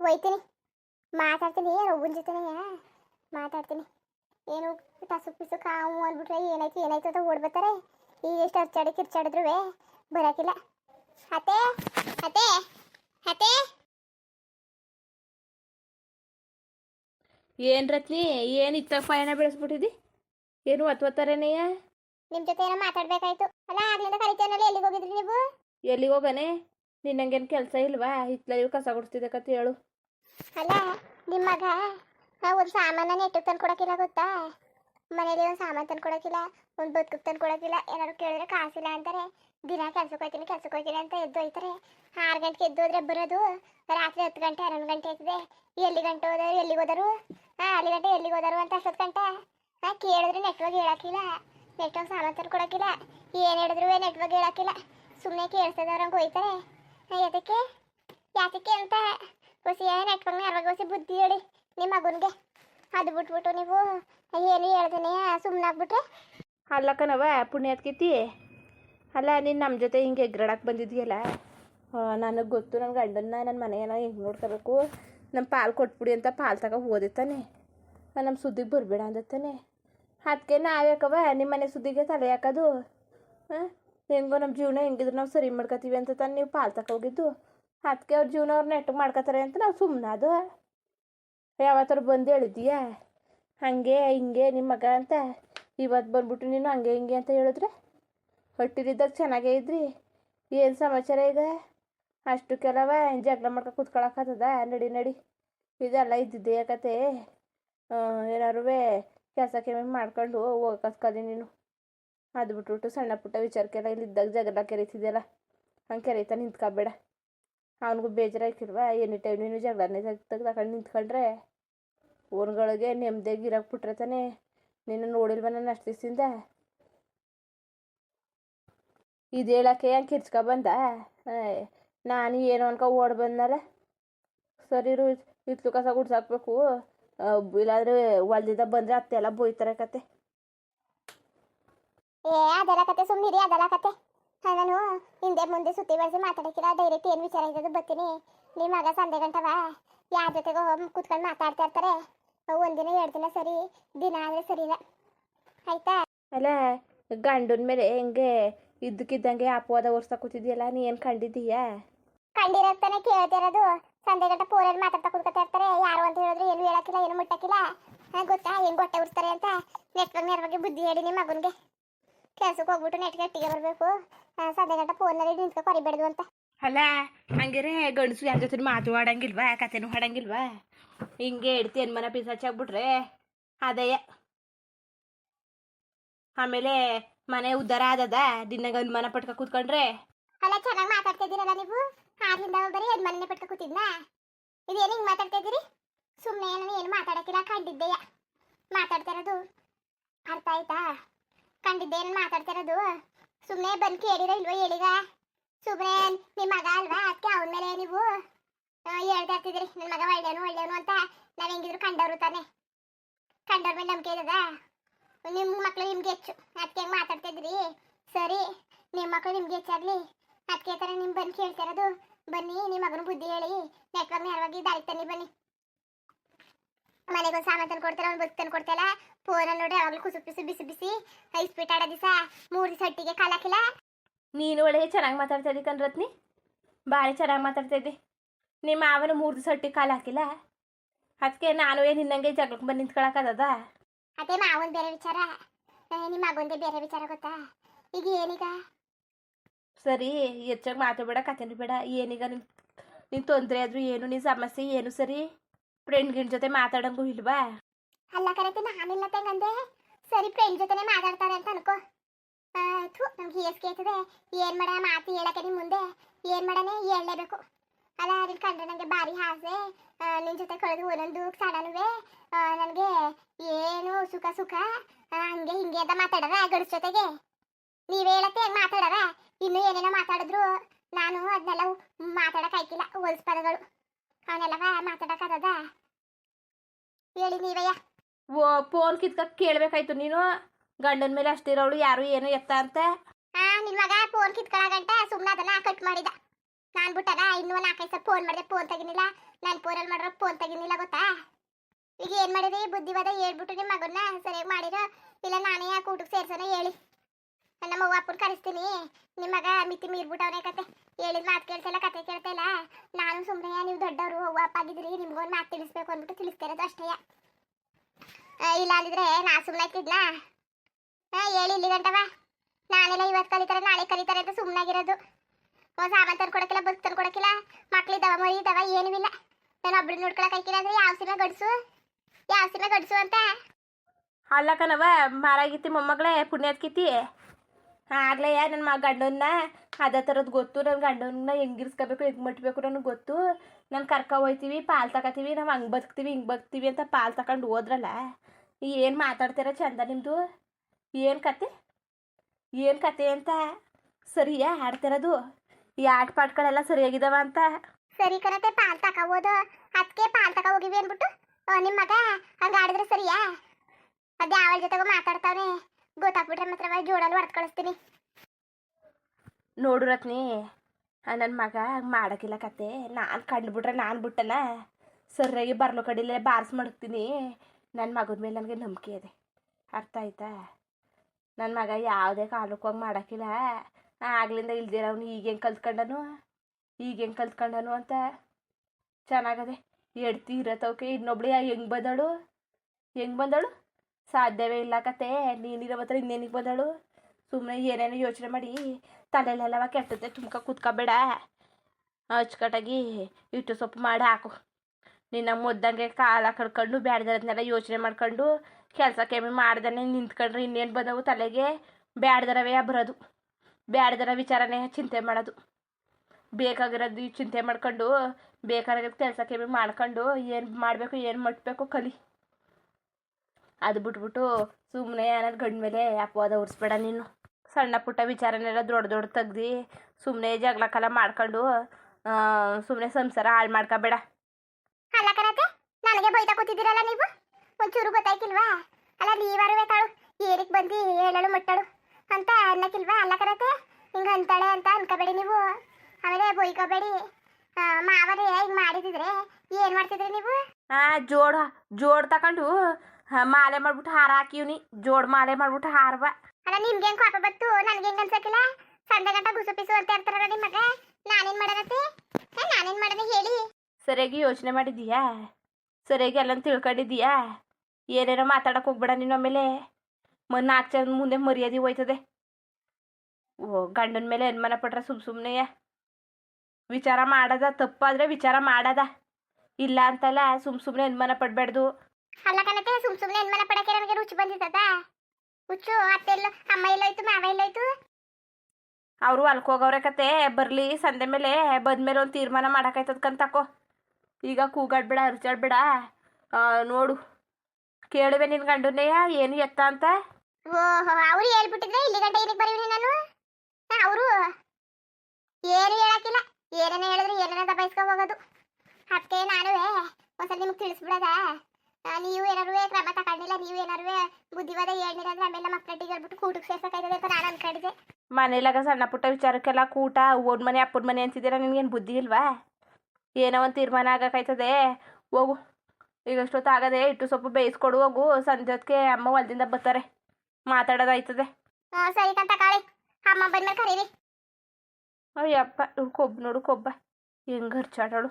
ಹೋಯ್ತೀನಿ. ಮಾತಾಡ್ತೀನಿ ಒಬ್ಬನ ಜೊತೆನೇ ಮಾತಾಡ್ತೀನಿ. ಏನು ಟಸು ಪಿಸು ಕಾವು ಅಂದ್ಬಿಟ್ರೆ ಏನಾಯ್ತು ಏನಾಯ್ತು ಅಂತ ಓಡ್ಬರ್ತಾರೆ ಈಗ ಎಷ್ಟು ಅರ್ಚಾಡಿ ಕಿರ್ಚಾಡಿದ್ರು ಬರಕಿಲ್ಲ. ಅತ್ತೆ ಅತ್ತೆ ಅತ್ತೆ. ಏನ್ ರತ್ನಿ ಏನು ಇತ್ತ ಪಯಣ ಬೆಳೆಸ್ಬಿಟ್ಟಿದಿ? ಏನು ಒತ್ವತ್ತಾರೇನೆಯ ನಿಮ್ಮ ಜೊತೆ ಏನೋ ಮಾತಾಡ್ಬೇಕಾಯ್ತು. ಅಲ್ಲ ಆಗ್ಲಿಂದ ಕರಿತೇನಲ್ಲ ಎಲ್ಲಿಗೆ ಹೋಗಿದ್ರಿ ನೀವು? ಎಲ್ಲಿಗೆ ಹೋಗನೆ? ನಿನ್ನಂಗೇನು ಕೆಲಸ ಇಲ್ವಾ? ಇತ್ಲ ಇವು ಕಸ ಗುಡಿಸ್ತಿದ್ದೆ ಕತೆ ಹೇಳು. ಅಲ್ಲ ನಿಮ್ಮ ಮಗ? ಒಂದು ಸಾಮಾನ ನೆಟ್ಟಿಗೆ ತಂದು ಕೊಡೋಕ್ಕಿಲ್ಲ ಗೊತ್ತಾ? ಮನೇಲಿ ಒಂದು ಸಾಮಾನು ತಂದು ಕೊಡೋಕ್ಕಿಲ್ಲ ಒಂದು ಬದುಕು ತಂದು ಕೊಡೋಕ್ಕಿಲ್ಲ ಏನಾದ್ರು ಕೇಳಿದ್ರೆ ಕಾಸಿಲ್ಲ ಅಂತಾರೆ. ದಿನ ಕೆಲ್ಸಕ್ಕೆ ಹೋಗ್ತೀನಿ ಕೆಲ್ಸಕ್ಕೆ ಹೋಗ್ತೀನಿ ಅಂತ ಎದ್ದು ಹೋಯ್ತಾರೆ. ಆರು ಗಂಟೆಗೆ ಎದ್ದು ಹೋದ್ರೆ ಬರೋದು ರಾತ್ರಿ ಹತ್ತು ಗಂಟೆ ಹನ್ನೊಂದು ಗಂಟೆ ಆಯ್ತದೆ. ಎಲ್ಲಿ ಗಂಟೆ ಹೋದರು ಎಲ್ಲಿಗೆ ಹೋದರು? ಹಾಂ ಅಲ್ಲಿ ಗಂಟೆ ಎಲ್ಲಿಗೆ ಹೋದರು ಅಂತ ಅಷ್ಟೊತ್ತು ಗಂಟೆ? ಹಾಂ ಕೇಳಿದ್ರೆ ನೆಟ್ವರ್ಕ್ ಹೇಳೋಕ್ಕಿಲ್ಲ ನೆಟ್ವರ್ಕ್ ಸಾಮಾನು ತಂದು ಕೊಡೋಕ್ಕಿಲ್ಲ ಏನು ಹೇಳಿದ್ರು ನೆಟ್ವರ್ಕ್ ಹೇಳೋಕ್ಕಿಲ್ಲ ಸುಮ್ಮನೆ ಕೇಳಿಸ್ತದವ್ರಂಗೆ ಹೋಯ್ತಾರೆ. ಹಾಂ, ಎದಕ್ಕೆ? ಯಾತಕ್ಕೆ ಅಂತ ಹೊಸಿ ಇಟ್ಕೊಂಡು ಯಾವಾಗ ಹೊಸಿ ಬುದ್ಧಿ ಹೇಳಿ ನಿಮ್ಮ ಮಗನಿಗೆ? ಅದು ಬಿಟ್ಬಿಟ್ಟು ನೀವು ಏನು ಹೇಳ್ದೇನೆ ಸುಮ್ಮನಾಗ್ಬಿಟ್ರೆ ಅಲ್ಲ ಕಣವ ಪುಣ್ಯಾತ್ಕಿತಿ ಅಲ್ಲ, ನೀನು ನಮ್ಮ ಜೊತೆ ಹಿಂಗೆ ಎಗ್ರಾಡಕ್ಕೆ ಬಂದಿದ್ಯಲ್ಲ ನನಗೆ ಗೊತ್ತು ನನ್ನ ಗಂಡನ್ನ ನನ್ನ ಮನೆಯನ್ನ ಹಿಂಗೆ ನೋಡ್ಕೋಬೇಕು? ನಮ್ಮ ಪಾಲು ಕೊಟ್ಬಿಡಿ ಅಂತ ಪಾಲು ತಗೋ ಹೋದೆ ತಾನೆ ನಮ್ಮ ಸುದ್ದಿಗೆ ಬರಬೇಡ ಅಂದತ್ತಾನೆ. ಅದಕ್ಕೆ ನಾವ್ಯಾಕವ ನಿಮ್ಮ ಮನೆ ಸುದ್ದಿಗೆ ತಲೆ ಹಾಕೋದು? ಹಾಂ ಹೆಂಗೋ ನಮ್ಮ ಜೀವನ ಹೆಂಗಿದ್ರು ನಾವು ಸರಿ ಮಾಡ್ಕೋತೀವಿ ಅಂತ ತಾನೆ ನೀವು ಪಾಲು ತಗೋಗಿದ್ದು ಅದಕ್ಕೆ ಅವ್ರ ಜೀವನ ಅವ್ರು ನೆಟ್ಟಗೆ ಮಾಡ್ಕೋತಾರೆ ಅಂತ ನಾವು ಸುಮ್ಮನೆ ಅದು. ಯಾವತ್ತಾರು ಬಂದು ಹೇಳಿದ್ದೀಯಾ ಹಾಗೆ, ಹಿಂಗೆ ನಿಮ್ಮ ಮಗ ಅಂತ. ಇವತ್ತು ಬಂದ್ಬಿಟ್ಟು ನೀನು ಹಂಗೆ, ಹಿಂಗೆ ಅಂತ ಹೇಳಿದ್ರೆ? ಹೊಟ್ಟಿಲಿದ್ದಾಗ ಚೆನ್ನಾಗೇ ಇದ್ರಿ? ಏನು ಸಮಾಚಾರ ಇದೆ ಅಷ್ಟು ಕೆಲವ ಜಗಳ ಮಾಡ್ಕೊ ಕೂತ್ಕೊಳಕ್ಕತ್ತದ ನಡಿ ನಡಿ. ಇದೆಲ್ಲ ಇದ್ದಿದ್ದೆ ಯಾಕತೆ ಏನಾರು ಕೆಲಸ ಕೆಮ್ಮಿ ಮಾಡ್ಕೊಂಡು ಹೋಗಕ್ಕತ್ಕದಿ ನೀನು. ಅದು ಬಿಟ್ಬಿಟ್ಟು ಸಣ್ಣ ಪುಟ್ಟ ವಿಚಾರಕ್ಕೆಲ್ಲ ಇಲ್ಲಿದ್ದಾಗ ಜಗಳ ಕೆರೀತಿದ್ದೆಲ್ಲ ಹಂಗೆ ಕೆರೀತಾ ನಿಂತ್ಕೊಬೇಡ ಅವನಿಗೂ ಬೇಜಾರಾಯ್ತಿಲ್ವಾ ಎನಿ ಟೈಮ್ ನೀನು ಜಗಳನೇ ತೆಗ್ದು ತಗೊಂಡು ನಿಂತ್ಕೊಂಡ್ರೆ ಓನ್ಗಳಿಗೆ ನೆಮ್ಮದಿಯಾಗಿ ಇರಕ್ಕೆ ಬಿಟ್ರೆ ತಾನೇ? ನಿನ್ನ ನೋಡಿಲ್ವ ನಾನು ಅಷ್ಟು ದಿವಸದಿಂದ? ಇದು ಹೇಳಕ್ಕೆ ಹಂಗೆ ಕಿರ್ಚ್ಕ ಬಂದ? ನಾನು ಏನು ಅನ್ಕೊ ಓಡ್ ಬಂದಲ್ಲ ಸರಿ ರು, ಇತ್ಲು ಕಸ ಗುಡ್ಸಾಕ್ಬೇಕು. ಇಲ್ಲಾಂದ್ರೆ ಹೊಲ್ದಿದ್ದ ಬಂದರೆ ಅತ್ತೆಲ್ಲ ಬೋಯ್ತಾರೆ ಕತೆ. ಏ, ಅದಲ್ಲ ಕತೆ ಸುಮ್ಮನಿರಿ ಅದಲ್ಲ ಕತೆ. ನಾನು ಹಿಂದೆ ಮುಂದೆ ಸುತ್ತಿ ಬಳಸಿ ಮಾತಾಡಕ್ಕಿಲ್ಲ ಡೈರೆಕ್ಟ್ ಏನು ವಿಚಾರ ಇದ್ದದ್ದು ಬರ್ತೀನಿ. ನಿಮ್ಮ ಮಗ ಸಂದೆ ಗಂಟವ? ಯಾರ ಹೋಗಿ ಕುತ್ಕೊಂಡು ಮಾತಾಡ್ತಾ ಇರ್ತಾರೆ. ಒಂದಿನ ಎರಡು ದಿನ ಸರಿ ದಿನ ಆದರೆ ಸರಿ ಇಲ್ಲ. ಆಯ್ತಾ? ಅಲ್ಲ ಗಂಡನ ಮೇಲೆ ಹೆಂಗೆ ಇದ್ದಕ್ಕಿದ್ದಂಗೆ ಅಪವಾದ ಓಡಿಸ್ತಾ ಕೂತಿದ್ಯಲ್ಲ ನೀ ಏನು ಕಂಡಿದ್ದೀಯಾ? ಕಂಡಿರತ್ತಾನೆ ಕೇಳ್ತಿರೋದು ಸಂಜೆ ಗಂಟ ಫೋನಲ್ಲಿ ಮಾತಾಡ್ತಾ ಕುತ್ಕೊತಾ ಇರ್ತಾರೆ. ಯಾರು ಅಂತ ಹೇಳಿದ್ರು ಏನು ಹೇಳಕ್ಕಿಲ್ಲ ಏನು ಮುಟ್ಟಕ್ಕಿಲ್ಲ. ಗೊತ್ತಾ? ಹೆಂಗ್ ಹೊಟ್ಟೆ ಉಡ್ತಾರೆ ಅಂತ? ನೆಟ್ವರ್ಕ್ ನೇರವಾಗಿ ಬುದ್ಧಿ ಹೇಳಿ ನಿಮ್ಮ ಮಗನಿಗೆ. ಕೆಲ್ಸಕ್ಕೆ ಹೋಗ್ಬಿಟ್ಟು ನೆಟ್ಗೆ ಗಟ್ಟಿಗೆ ಬರಬೇಕು. ಸಂದೆ ಗಂಟ ಫೋನಲ್ಲಿ ನಿಂತ್ಕೊ ಕರಿಬೇಡ್ದು ಅಂತ. ಅಲ್ಲ ಹಂಗಿರೇ ಗಂಡಸು ಯಾರ ಜೊತೆ ಮಾತು ಆಡಂಗಿಲ್ವಾ ಕತೆನೂ ಆಡಂಗಿಲ್ವಾ ಹಿಂಗೆ ಇಡ್ತಿ ಏನು ಮನ ಪಿಸಾಚಾಗ್ಬಿಟ್ರೆ ಅದಯ್ಯ ಆಮೇಲೆ ಮನೆ ಉದ್ಧಾರ ಆದದ ದಿನಾಗ ಅನುಮಾನ ಪಟ್ಕ ಕೂತ್ಕೊಂಡ್ರೆ? ಅಲ್ಲ ಚೆನ್ನಾಗಿ ಮಾತಾಡ್ತಾ ಇದ್ದೀರಲ್ಲ ನೀವು? ಆಗ್ಲಿಂದ ಬರೀ ಅದ್ ಮನೆ ಪಟ್ಕ ಕೂತಿದ್ನಾ? ಇದೇನು ಹಿಂಗೆ ಮಾತಾಡ್ತಾ ಇದ್ದೀರಿ ಸುಮ್ಮನೆ ನಾನು ಏನು ಮಾತಾಡಕ್ಕಿಲ್ಲ ಕಂಡಿದ್ದೆಯ ಮಾತಾಡ್ತಾ ಇರೋದು ಅರ್ಥ ಆಯ್ತಾ? ಕಂಡಿದ್ದೆ ಏನು ಮಾತಾಡ್ತಾ ಇರೋದು ಸುಮ್ಮನೆ ಬಂದು ಕೇಳಿರ ಇಲ್ವೋ ಹೇಳಿದ ಸುಮ್ಮನೆ ನಿಮ್ಮ ಮಗ ಅಲ್ವಾ? ಅದಕ್ಕೆ ಅವನ ಮೇಲೆ ನೀವು ಹೇಳ್ತಾ ಇರ್ತಿದ್ರಿ ನನ್ನ ಮಗ ಒಳ್ಳೆಯವನು ಒಳ್ಳೆಯವನು ಅಂತ ನಾವು ಹೆಂಗಿದ್ರು ಕಂಡವರು ತಾನೆ. ಕಂಡವ್ರ ಮೇಲೆ ನಂಬಿಕೆ ಇದ್ದದ ನಿಮ್ಮ ಮಕ್ಕಳು ನಿಮ್ಗೆ ಹೆಚ್ಚು. ಅದಕ್ಕೆ ಹೆಂಗೆ ಮಾತಾಡ್ತಿದ್ರಿ ಸರಿ ನಿಮ್ಮ ಮಕ್ಕಳು ನಿಮ್ಗೆ ಹೆಚ್ಚಾಗ್ಲಿ ಅದಕ್ಕೆ ಥರ ನಿಮ್ ಬಂದು ಕೇಳ್ತಾ ಇರೋದು. ಬನ್ನಿ ನಿಮ್ಮ ಮಗನ ಬುದ್ಧಿ ಹೇಳಿ. ನೆಟ್ವರ್ಕ್ ನೇರವಾಗಿ ದಾರಿ ತನ್ನಿ, ಬನ್ನಿ. ಮನೆಗೊಂದು ಸಾಮಾನು ತಂದು ಕೊಡ್ತಾರೆ ಅವ್ನು ಬದುಕು ತಂದು ಫೋನಲ್ಲಿ ನೋಡಿ ಯಾವಾಗಲೂ ಕುಸು ಬಿಸಿ ಬಿಸಿ ಬಿಸಿ ಐಸ್ಪೀಟ್ ಆಡೋ ದಿವಸ ಮೂರು ದಿವಸ ಒಟ್ಟಿಗೆ ಕಾಲಾಕಿಲ್ಲ ನೀನು ಒಳ್ಳೆ ಚೆನ್ನಾಗಿ ಮಾತಾಡ್ತಾ ಇದ್ದಿ ಕಣ್ರತ್ನಿ ಭಾರಿ ಚೆನ್ನಾಗಿ ಮಾತಾಡ್ತಾ ಇದ್ದಿ ನಿಮ್ಮ ಮಾವನ ಮೂರು ದಿವಸ ಹೊಟ್ಟಿಗೆ ಕಾಲು ಹಾಕಿಲ್ಲ. ಅದಕ್ಕೆ ನಾನು ಏನು ನಿನ್ನಂಗೆ ಜಗಳಕ್ಕೆ ಬಂದು ನಿಂತ್ಕೊಳಕ್ಕದ ಅದೇ ಮಾವನ್ ಬೇರೆ ವಿಚಾರ. ನಿಮ್ಮ ಮಗಂದೇ ಬೇರೆ ವಿಚಾರ ಗೊತ್ತಾ? ಈಗ ಏನೀಗ? ಸರಿ ಹೆಚ್ಚಾಗಿ ಮಾತಾಡಬೇಡ ಕತೆನ ಬೇಡ. ಏನೀಗ ನಿನ್ ನಿನ್ ತೊಂದರೆ ಆದರೂ ಏನು ನಿನ್ನ ಸಮಸ್ಯೆ ಏನು ಸರಿ? ಫ್ರೆಂಡ್ ಗಿಂಡ್ ಜೊತೆ ಮಾತಾಡಂಗೂ ಇಲ್ವಾ? ಅಲ್ಲ ಕರೆಕ್ಟ್ ನಾನಿಲ್ಲ ತಂಗಂದೆ ಸರಿ ಫ್ರೆಂಡ್ ಜೊತೆನೆ ಮಾತಾಡ್ತಾರೆ ಅಂತ ಅನ್ಕೋ. ಥೂ, ನಮ್ಗೆ ಹೇಸಿಗೆ ಆಯ್ತದೆ ಏನ್ ಮಾಡ, ಮಾತು ಹೇಳಕ್ಕೆ ನಿಮ್ ಮುಂದೆ. ಏನ್ ಮಾಡನೆ, ಹೇಳಲೇಬೇಕು. ಅಲ್ಲ, ನಿನ್ ಕಂಡ್ರೆ ನಂಗೆ ಭಾರಿ ಆಸೆ ನಿನ್ ಜೊತೆ ಕಳೆದು ಒಂದೊಂದು ಸಡನುವೆ ನನಗೆ ಏನು ಸುಖ ಸುಖ. ಹಂಗೆ, ಹಿಂಗೆ ಅಂತ ಮಾತಾಡರ ಗಡ್ಸ್ ಜೊತೆಗೆ. ನೀವೇ ಹೇಳತ್ತೆ, ಹೆಂಗ್ ಮಾತಾಡರ ಇನ್ನು ಏನೇನೋ ಮಾತಾಡಿದ್ರು, ನಾನು ಅದನ್ನೆಲ್ಲ ಮಾತಾಡಕ್ ಆಯ್ತಿಲ್ಲ. ಹೋಲ್ಸ್ ಪದಗಳು. ಅವನ್ನೆಲ್ಲವ ಮಾತಾಡಕ್ಕಾಗದ ಹೇಳಿ ನೀವಯ್ಯ. ಫೋನ್ ಕಿತ್ಕ ಕೇಳಬೇಕಾಯ್ತು ನೀನು? ಗಂಡನ ಮೇಲೆ ಅಷ್ಟಿರೋಳು ಯಾರು ಏನು ಎತ್ತ ಅಂತ? ನಿನ್ ಮಗ ಫೋನ್ ಕಿತ್ಕೊಳಗಂಟ ಗಂಟ ಸುಮ್ಮನೆ ಅದನ್ನ ಕಟ್ ಮಾಡಿದ. ನಾನ್ ಬಿಟ್ಟದ ಇನ್ನೂ ನಾಲ್ಕೈದು ಸಲ ಫೋನ್ ಮಾಡಿದೆ ಫೋನ್ ತೆಗಿನಿಲ್ಲ. ನಾನು ಫೋನಲ್ಲಿ ಮಾಡಿರೋ ಫೋನ್ ತೆಗಿನಿಲ್ಲ ಗೊತ್ತಾ? ಈಗ ಏನು ಮಾಡಿದ್ರಿ ಬುದ್ಧಿವಾದ ಹೇಳ್ಬಿಟ್ಟು ನಿಮ್ಮ ಮಗನ್ನ, ಸರಿಯಾಗಿ ಮಾಡಿರೋ? ಇಲ್ಲ ನಾನೇ ಯಾಕೆ ಊಟಕ್ಕೆ ಸೇರ್ಸೋಣ ಹೇಳಿ. ಅವ್ವ ಅಪ್ಪನ ಕರೆಸ್ತೀನಿ. ನಿಮ್ಮ ಮಗ ಮಿತಿ ಮೀರ್ಬಿಟ್ಟವನೇ ಕತೆ. ಹೇಳಿದ ಮಾತು ಕೇಳ್ತಿಲ್ಲ ಕತೆ ಕೇಳ್ತಿಲ್ಲ ನಾನು ಸುಮ್ಮನೆ ನೀವು ದೊಡ್ಡವರು, ಅವ್ವ, ಅಪ್ಪ ಆಗಿದ್ರಿ ನಿಮ್ಗೊಂದು ಮಾತು ತಿಳಿಸ್ಬೇಕು ಅಂದ್ಬಿಟ್ಟು ತಿಳಿಸ್ತಾ ಅಷ್ಟೇ. ಇಲ್ಲ ಅಂದಿದ್ರೆ ನಾ ಸುಮ್ಮನೆ ಆಗ್ತಿದ್ಲ ಹೇಳಿ ಇಲ್ಲಿ ಗಂಟವ ನಾನೆಲ್ಲ ಇವತ್ತು ಕಲಿತಾರೆ, ನಾಳೆ ಕಲಿತಾರೆ ಅಂತ ಸುಮ್ಮನಾಗಿರೋದು ಒಂದು ಸಾಮಾನು ತಂದು ಕೊಡಕ್ಕಿಲ್ಲ ಬಸ್ ತಂದು ಕೊಡಕ್ಕಿಲ್ಲ ಮಕ್ಳಿದ್ದಾವ ಮರಿ ಇದ್ದಾವ, ಏನೂ ಇಲ್ಲ. ನಾನು ಒಬ್ಳು ನೋಡ್ಕೊಳಕ್ ಹಾಕಿಲ್ಲ ಅಂದ್ರೆ ಯಾವ ಸಿನಿಮಾ ಗಡ್ಸು? ಯಾವ ಸಿನಿಮಾ ಗಡ್ಸು ಅಂತ? ಅಲ್ಲ ಕಣವ ಮಾರಾಗಿತ್ತಿ ಮೊಮ್ಮಗಳೇ ಪುಣ್ಯತ್ಕಿತಿ ಆಗ್ಲೇ ನನ್ನ ಮ ಗಂಡನ್ನ? ಅದೇ ಥರದ್ದು ಗೊತ್ತು ನನ್ನ ಗಂಡನ್ನ ಹೆಂಗಿರ್ಸ್ಕೋಬೇಕು, ಹೆಂಗೆ ಮುಟ್ಬೇಕು ನನಗೆ ಗೊತ್ತು. ನಾನು ಕರ್ಕೊ ಹೋಯ್ತೀವಿ, ಪಾಲ್ ತಗೋತೀವಿ ನಾವು ಹಂಗೆ ಬದುಕ್ತೀವಿ, ಹಿಂಗೆ ಬದುಕ್ತೀವಿ ಅಂತ ಪಾಲ್ ತಗೊಂಡು ಹೋದ್ರಲ್ಲ. ಏನು ಮಾತಾಡ್ತೀರ ಚಂದ ನಿಮ್ಮದು ಏನು ಕತೆ? ಏನು ಕತೆ ಅಂತ? ಸರಿಯಾ ಆಡ್ತಿರೋದು ಈ ಆಟ ಪಾಟ್ಗಳೆಲ್ಲ ಸರಿಯಾಗಿದಾವ ಅಂತ? ಸರಿ ಕರತೆ ಪಾಲ್ ತಗೋಬೋದು ಅದಕ್ಕೆ ಪಾಲ್ ತಗೋ ಹೋಗಿವಿ ಅಂದ್ಬಿಟ್ಟು. ನಿಮ್ಮ ಮಗ ಹಂಗೆ ಆಡಿದ್ರೆ ಸರಿಯಾ? ಅದೇ ಅವಳ ಜೊತೆಗೂ ಮಾತಾಡ್ತಾವ್ನೆ. ಗೊತ್ತಾಗ್ಬಿಟ್ರೆ ಮಾತ್ರ ಜೋಡಲ್ಲಿ ಕಳಿಸ್ತೀನಿ ನೋಡು ರತ್ನಿ ನನ್ನ ಮಗ ಹಂಗೆ ಮಾಡೋಕ್ಕಿಲ್ಲ ಕತೆ. ನಾನು ಕಂಡುಬಿಟ್ರೆ ನಾನು ಬಿಟ್ಟನ. ಸರಿಯಾಗಿ ಬರ್ಲು ಕಡಿಲೆ ಬಾರ್ಸ್ ಮಡಗ್ತೀನಿ. ನನ್ನ ಮಗನ ಮೇಲೆ ನನಗೆ ನಂಬಿಕೆ ಇದೆ. ಅರ್ಥ ಆಯ್ತಾ? ನನ್ನ ಮಗ ಯಾವುದೇ ಕಾಲಕ್ಕೆ ಹೋಗಿ ಮಾಡೋಕ್ಕಿಲ್ಲ ಆಗ್ಲಿಂದ ಇಲ್ದಿರ ಅವ್ನು ಈಗೇನ್ ಕಲ್ತ್ಕೊಂಡನು? ಈಗೇನು ಕಲ್ತ್ಕೊಂಡನು ಅಂತ? ಚೆನ್ನಾಗದೆ. ಎಡ್ತಿ ಇರತ್ತವಕ್ಕೆ ಇನ್ನೊಬ್ಳು ಹೆಂಗೆ ಬಂದಳು? ಹೆಂಗೆ ಬಂದಳು? ಸಾಧ್ಯವೇ ಇಲ್ಲ ಕತೆ. ನೀನಿರೋ ಹತ್ರ ಇನ್ನೇನಿಗೆ ಬಂದಳು? ಸುಮ್ಮನೆ ಏನೇನೋ ಯೋಚನೆ ಮಾಡಿ ತಲೆಲೆಲ್ಲವ ಕೆಟ್ಟದೆ ತುಮ್ಕ ಕೂತ್ಕೋಬೇಡ. ಅಚ್ಚುಕಟ್ಟಾಗಿ ಇಟ್ಟು ಸೊಪ್ಪು ಮಾಡಿ ಹಾಕು. ನಿನ್ನ ಮುದ್ದಂಗೆ ಕಾಲ ಕಡ್ಕೊಂಡು ಬ್ಯಾಡ್ದರದ್ನೆಲ್ಲ ಯೋಚನೆ ಮಾಡ್ಕೊಂಡು ಕೆಲಸ ಕೆಮ್ಮಿ ಮಾಡ್ದಾನೆ ನಿಂತ್ಕೊಂಡ್ರೆ ಇನ್ನೇನು ಬಂದವು ತಲೆಗೆ? ಬ್ಯಾಡ್ದರವೇ ಬರೋದು ಬ್ಯಾಡ್ದರ ವಿಚಾರನೇ ಚಿಂತೆ ಮಾಡೋದು. ಬೇಕಾಗಿರೋದು ಚಿಂತೆ ಮಾಡ್ಕೊಂಡು, ಬೇಕಾಗಿರೋದು ಕೆಲಸ ಕೆಮ್ಮಿ ಮಾಡ್ಕೊಂಡು ಏನು ಮಾಡಬೇಕು, ಏನು ಮಟ್ಟಬೇಕು ಕಲಿ. ಅದು ಬಿಟ್ಬಿಟ್ಟು ಸುಮ್ಮನೆ ಏನಾದ್ರು ಗಂಡ ಮೇಲೆ ಅಪವಾದ ಉರಿಸ್ಬೇಡ ನೀನು. ಸಣ್ಣ ಪುಟ್ಟ ವಿಚಾರನೆಲ್ಲ ದೊಡ್ಡ ದೊಡ್ಡ ತೆಗ್ದು ಸುಮ್ಮನೆ ಜಗಳ ಕಾಲ ಮಾಡ್ಕೊಂಡು ಸುಮ್ಮನೆ ಸಂಸಾರ ಹಾಳು ಮಾಡ್ಕೋಬೇಡ. ಅಲ್ಲ ಕಣತೆ ನನಗೆ ಬೈತಾ ಕೂತಿದ್ದೀರಲ್ಲ ನೀವು? ಒಂಚೂರು ಗೊತ್ತಾಯ್ತಿಲ್ವಾ ಅಲ್ಲ ನೀವಾರು ತಾಳು ಏರಿಕ್ ಬಂದು ಹೇಳಳು ಮಟ್ಟಳು? ಅಂತ ಅನ್ನಕ್ಕಿಲ್ವಾ ಅಲ್ಲ ಹಿಂಗೆ ಹಿಂಗ ಅಂತಾಳೆ ಅಂತ ಅನ್ಕೋಬೇಡಿ ನೀವು. ಆಮೇಲೆ ಬೈಕೋಬೇಡಿ. ಮಾವರೇ ಹಿಂಗೆ ಮಾಡಿದಿದ್ರೆ ಏನ್ ಮಾಡ್ತಿದ್ರಿ ನೀವು? ಹಾಂ ಜೋಡ ಜೋಡ್ ತಗೊಂಡು ಆ, ಮಾಲೆ ಮಾಡ್ಬಿಟ್ಟು ಹಾರ ಹಾಕಿವ್ನಿ. ಜೋಡ್ ಮಾಲೆ ಮಾಡ್ಬಿಟ್ಟು ಹಾರವ. ಅಲ್ಲ ನಿಮ್ಗೆ ಹೆಂಗ್ ಕೋಪ ಬತ್ತು ನನ್ಗೆ ಹೆಂಗ್ ಅನ್ಸಕಿಲ್ಲ ಸಂಡೆ ಗಂಟ ಗುಸು ಪಿಸು ಅಂತ ಇರ್ತಾರ ನಿಮ್ಮ ಮಗ? ನಾನೇನ್ ಮಾಡನತ್ತೆ ಏ, ನಾನೇನ್ ಮಾಡದ ಹೇಳಿ? ಸರಿಯಾಗಿ ಯೋಚನೆ ಮಾಡಿದೀಯಾ ಸರಿಯಾಗಿ ಎಲ್ಲನ್ ತಿಳ್ಕೊಂಡಿದ್ದೀಯಾ? ಏನೇನೋ ಮಾತಾಡಕ್ಕೆ ಹೋಗ್ಬೇಡ ನೀನು ಆಮೇಲೆ. ಮ ನಾಲ್ಕು ಜನ ಮುಂದೆ ಮರ್ಯಾದೆ ಹೋಯ್ತದೆ. ಓ ಗಂಡನ ಮೇಲೆ ಅನುಮಾನ ಪಟ್ರೆ ಸುಮ್ ಸುಮ್ಮನೆ ವಿಚಾರ ಮಾಡದ ತಪ್ಪಾದ್ರೆ ವಿಚಾರ ಮಾಡದ. ಇಲ್ಲ ಅಂತಲ್ಲ ಸುಮ್ಮ ಸುಮ್ಮನೆ ಅನುಮಾನ ಪಡಬೇಡ್ದು ಅಲ್ಲ ಕಣತೆ ಸುಮ್ ಸುಮ್ನೆ ಅನ್ಮನ ಪಡಕ್ಕೆ ನನಗೆ ರುಚಿ ಬಂದಿದ್ದದ ಹುಚ್ಚು ಅತ್ತೆ ಎಲ್ಲ ಅಮ್ಮ ಎಲ್ಲೋಯ್ತು ಮಾವ ಎಲ್ಲೋಯ್ತು ಅವರು ಹೋಗವ್ರೆ ಕತೆ ಬರಲಿ ಸಂದೆ ಮೇಲೆ ಬಂದ್ಮೇಲೆ ಒಂದು ತೀರ್ಮಾನ ಮಾಡೋಕ್ಕಾಯ್ತದ ಕಂತಕೋ ಈಗ ಕೂಗಾಡ್ಬೇಡ ಅರ್ಚಾಡ್ಬೇಡ ನೋಡು ಕೇಳುವೆ ನಿನ್ನ ಗಂಡನೆಯ ಏನು ಎತ್ತ ಅಂತ? ಓಹೋ ಅವ್ರು ಹೇಳ್ಬಿಟ್ಟಿದ್ರೆ ಇಲ್ಲಿ ಗಂಟೆ ಏನಕ್ಕೆ ಬರೀವಿ ನಾನು? ಅವರು? ಏನು ಹೇಳಕ್ಕಿಲ್ಲ. ಏನೇನು ಹೇಳಿದ್ರೆ ಏನೇನ ದಬಾಯಿಸ್ಕೊ ಹೋಗೋದು. ಅದಕ್ಕೆ ನಾನು ಒಂದ್ಸಲ ನಿಮ್ಗೆ ತಿಳಿಸ್ಬಿಡದ? ನೀವು ಏನಾರು ಕ್ರಮ ತಗೊಂಡಿಲ್ಲ ನೀವು ಏನಾರು ಬುದ್ಧಿವಾದ ಹೇಳಿರ ಅಂದ್ರೆ ಆಮೇಲೆ ಮಕ್ಕಳಿಗೆ ಹೇಳ್ಬಿಟ್ಟು ಕೂಟಕ್ಕೆ ಸೇರ್ಸಕ್ಕಾಯ್ತದೆ ಅಂತ ನಾನು ಅನ್ಕೊಂಡಿದ್ದೆ. ಮನೇಲಾಗ ಸಣ್ಣ ಪುಟ್ಟ ವಿಚಾರಕ್ಕೆಲ್ಲ ಕೂಟ ಓದ್ ಮನೆ ಅಪ್ಪನ ಮನೆ ಅಂತಿದ್ದೀರ ನಿನ್ಗೇನು ಬುದ್ಧಿ ಇಲ್ವಾ? ಏನೋ ಒಂದು ತೀರ್ಮಾನ ಆಗಕ್ಕಾಯ್ತದೆ. ಹೋಗು. ಈಗ ಅಷ್ಟೊತ್ತು ಆಗದೆ ಇಟ್ಟು ಸ್ವಲ್ಪ ಬೇಯಿಸ್ಕೊಡು ಹೋಗು. ಸಂಜೆ ಹೊತ್ತಿಗೆ ಅಮ್ಮ ಹೊಲದಿಂದ ಬರ್ತಾರೆ. ಮಾತಾಡೋದಾಯ್ತದೆ. ಹ್ಞೂ ಸರಿ ಕಂತ ಕಾಳಿ. ಅಮ್ಮ ಬಂದ್ಮೇಲೆ ಕರೀರಿ. ಅಯ್ಯಪ್ಪ ಕೊಬ್ಬ ಕೊಬ್ಬು ನೋಡು ಕೊಬ್ಬ. ಹೆಂಗೆ ಹರ್ಚಾಡೋಳು.